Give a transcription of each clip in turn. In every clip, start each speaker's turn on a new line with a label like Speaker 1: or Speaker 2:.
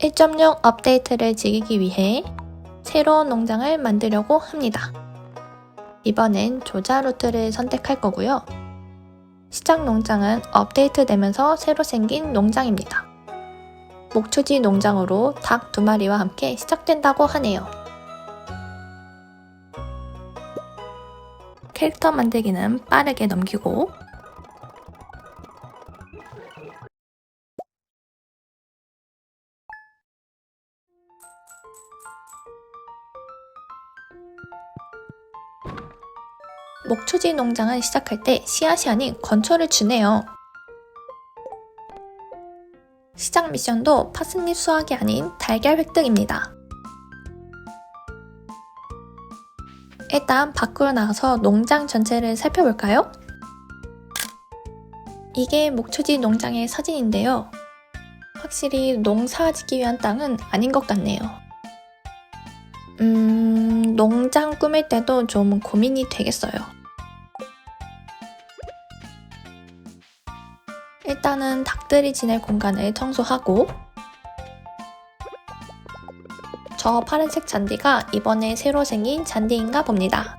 Speaker 1: 1.6 업데이트를 즐기기 위해 새로운 농장을 만들려고 합니다. 이번엔 조자 루트를 선택할 거고요. 시작 농장은 업데이트 되면서 새로 생긴 농장입니다. 목초지 농장으로 닭 두 마리와 함께 시작된다고 하네요. 캐릭터 만들기는 빠르게 넘기고 목초지 농장을 시작할 때 씨앗이 아닌 건초를 주네요. 시작 미션도 파스잎 수확이 아닌 달걀 획득입니다. 일단 밖으로 나가서 농장 전체를 살펴볼까요? 이게 목초지 농장의 사진인데요. 확실히 농사 짓기 위한 땅은 아닌 것 같네요. 음, 농장 꾸밀 때도 좀 고민이 되겠어요. 일단은 닭들이 지낼 공간을 청소하고 저 파란색 잔디가 이번에 새로 생긴 잔디인가 봅니다.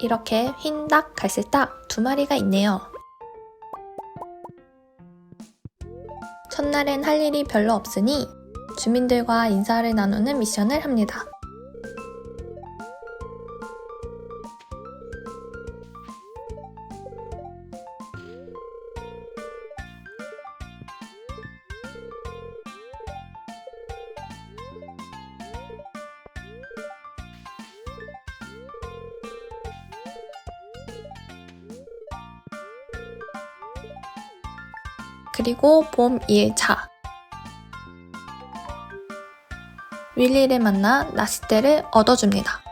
Speaker 1: 이렇게 흰 닭, 갈색 닭 두 마리가 있네요. 첫날엔 할 일이 별로 없으니 주민들과 인사를 나누는 미션을 합니다. 그리고 봄 2일차. 윌리를 만나 낚싯대를 얻어줍니다.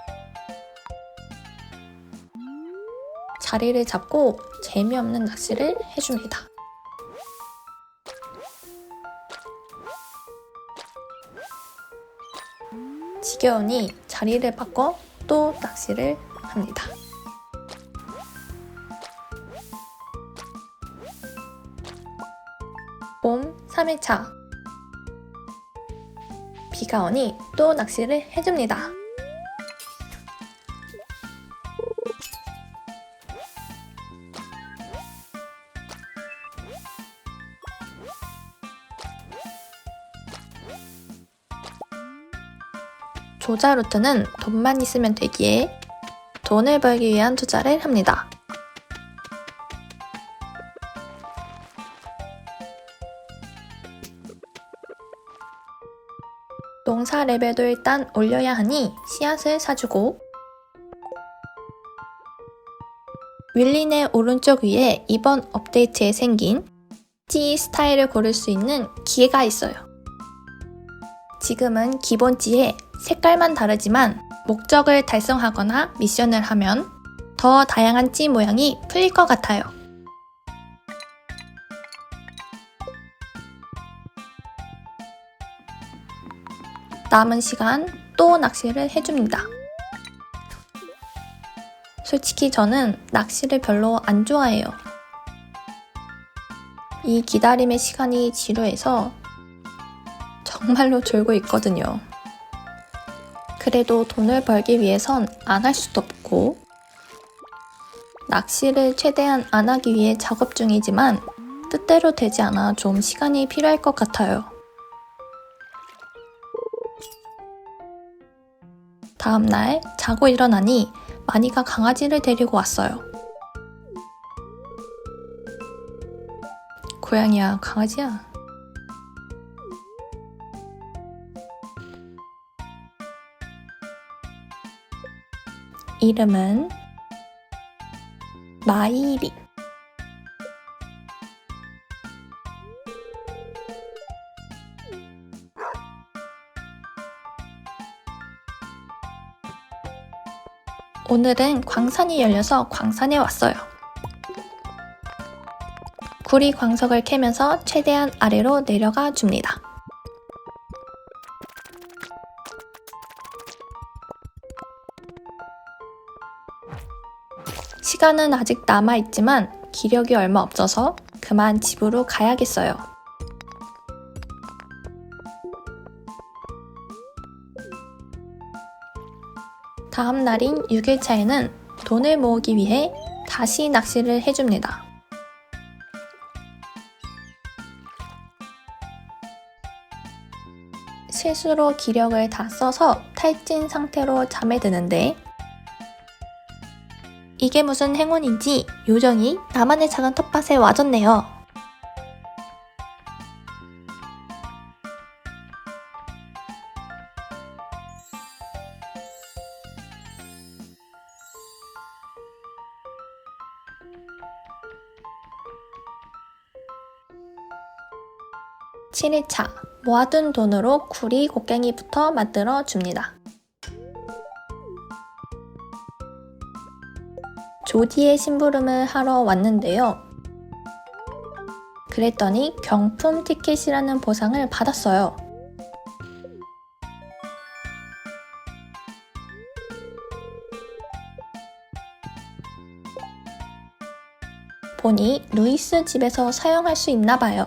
Speaker 1: 자리를 잡고 재미없는 낚시를 해줍니다. 지겨우니 자리를 바꿔 또 낚시를 합니다. 봄 3일차 비가 오니 또 낚시를 해줍니다. 조자 루트는 돈만 있으면 되기에 돈을 벌기 위한 투자를 합니다. 농사 레벨도 일단 올려야 하니 씨앗을 사주고 윌린의 오른쪽 위에 이번 업데이트에 생긴 찌 스타일을 고를 수 있는 기회가 있어요. 지금은 기본 찌에 색깔만 다르지만 목적을 달성하거나 미션을 하면 더 다양한 찌 모양이 풀릴 것 같아요. 남은 시간 또 낚시를 해줍니다. 솔직히 저는 낚시를 별로 안 좋아해요. 이 기다림의 시간이 지루해서 정말로 졸고 있거든요. 그래도 돈을 벌기 위해선 안 할 수도 없고, 낚시를 최대한 안 하기 위해 작업 중이지만, 뜻대로 되지 않아 좀 시간이 필요할 것 같아요. 다음날 자고 일어나니 마니가 강아지를 데리고 왔어요. 고양이야, 강아지야. 이름은 마이리. 오늘은 광산이 열려서 광산에 왔어요. 구리 광석을 캐면서 최대한 아래로 내려가 줍니다. 시간은 아직 남아있지만 기력이 얼마 없어서 그만 집으로 가야겠어요. 다음 날인 6일차에는 돈을 모으기 위해 다시 낚시를 해줍니다. 실수로 기력을 다 써서 탈진 상태로 잠에 드는데 이게 무슨 행운인지 요정이 나만의 작은 텃밭에 와줬네요. 칠일차 모아둔 돈으로 구리 곡괭이부터 만들어 줍니다. 조디의 심부름을 하러 왔는데요. 그랬더니 경품 티켓이라는 보상을 받았어요. 보니 루이스 집에서 사용할 수 있나 봐요.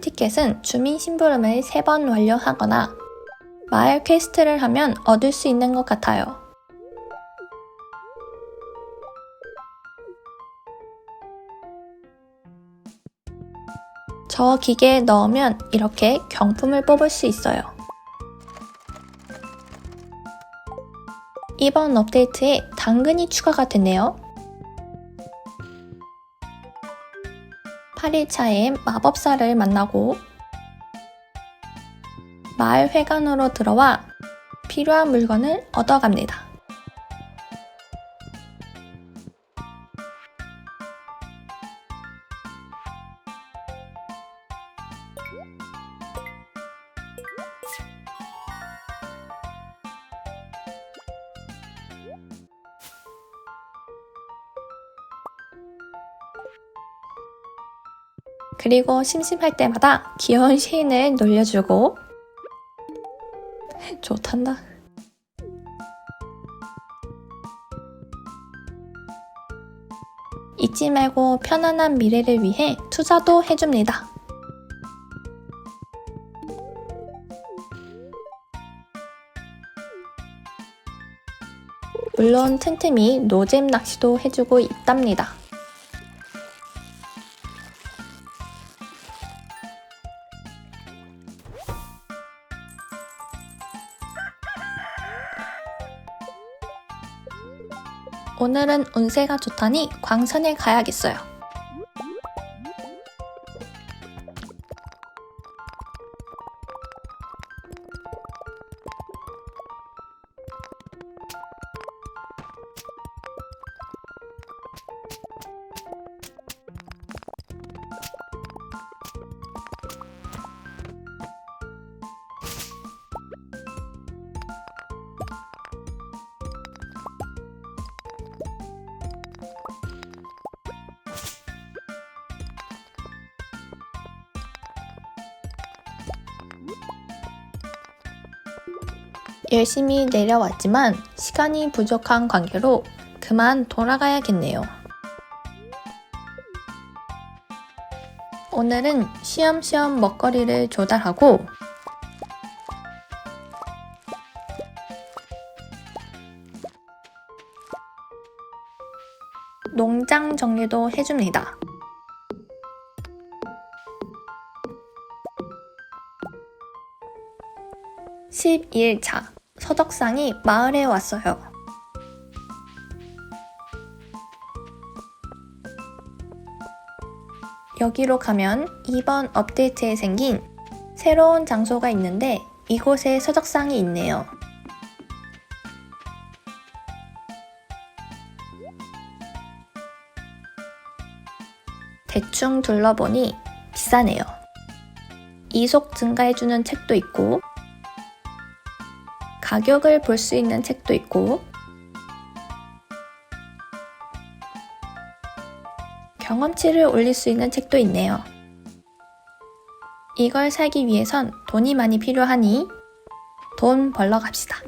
Speaker 1: 티켓은 주민 심부름을 3번 완료하거나 마을 퀘스트를 하면 얻을 수 있는 것 같아요. 저 기계에 넣으면 이렇게 경품을 뽑을 수 있어요. 이번 업데이트에 당근이 추가가 됐네요. 8일차에 마법사를 만나고 마을 회관으로 들어와 필요한 물건을 얻어갑니다. 그리고 심심할 때마다 귀여운 시인을 놀려주고 좋단다. 잊지 말고 편안한 미래를 위해 투자도 해줍니다. 물론 틈틈이 노잼 낚시도 해주고 있답니다. 오늘은 운세가 좋다니 광산에 가야겠어요. 열심히 내려왔지만 시간이 부족한 관계로 그만 돌아가야겠네요. 오늘은 쉬엄쉬엄 먹거리를 조달하고 농장 정리도 해줍니다. 12일차 서덕상이 마을에 왔어요. 여기로 가면 이번 업데이트에 생긴 새로운 장소가 있는데 이곳에 서적상이 있네요. 대충 둘러보니 비싸네요. 이속 증가해주는 책도 있고 가격을 볼 수 있는 책도 있고 경험치를 올릴 수 있는 책도 있네요. 이걸 사기 위해선 돈이 많이 필요하니 돈 벌러 갑시다.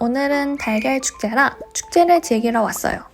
Speaker 1: 오늘은 달걀 축제라 축제를 즐기러 왔어요.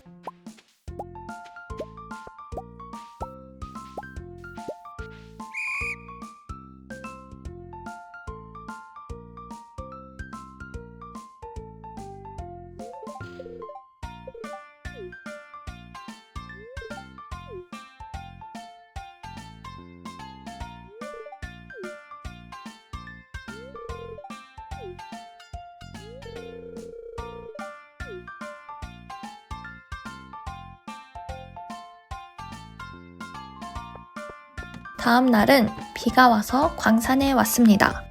Speaker 1: 다음 날은 비가 와서 광산에 왔습니다.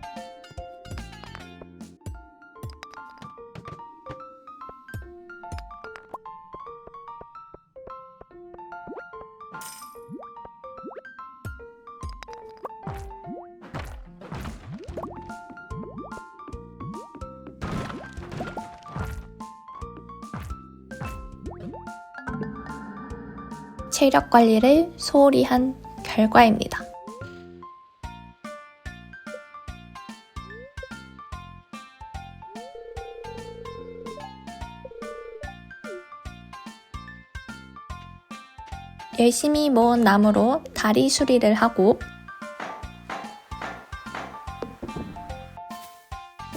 Speaker 1: 체력 관리를 소홀히 한 결과입니다. 열심히 모은 나무로 다리 수리를 하고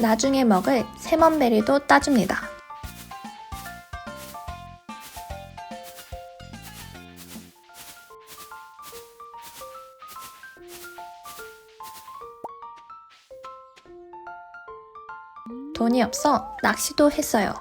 Speaker 1: 나중에 먹을 세먼베리도 따줍니다. 없어 낚시도 했어요.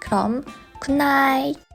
Speaker 1: 그럼 굿나잇!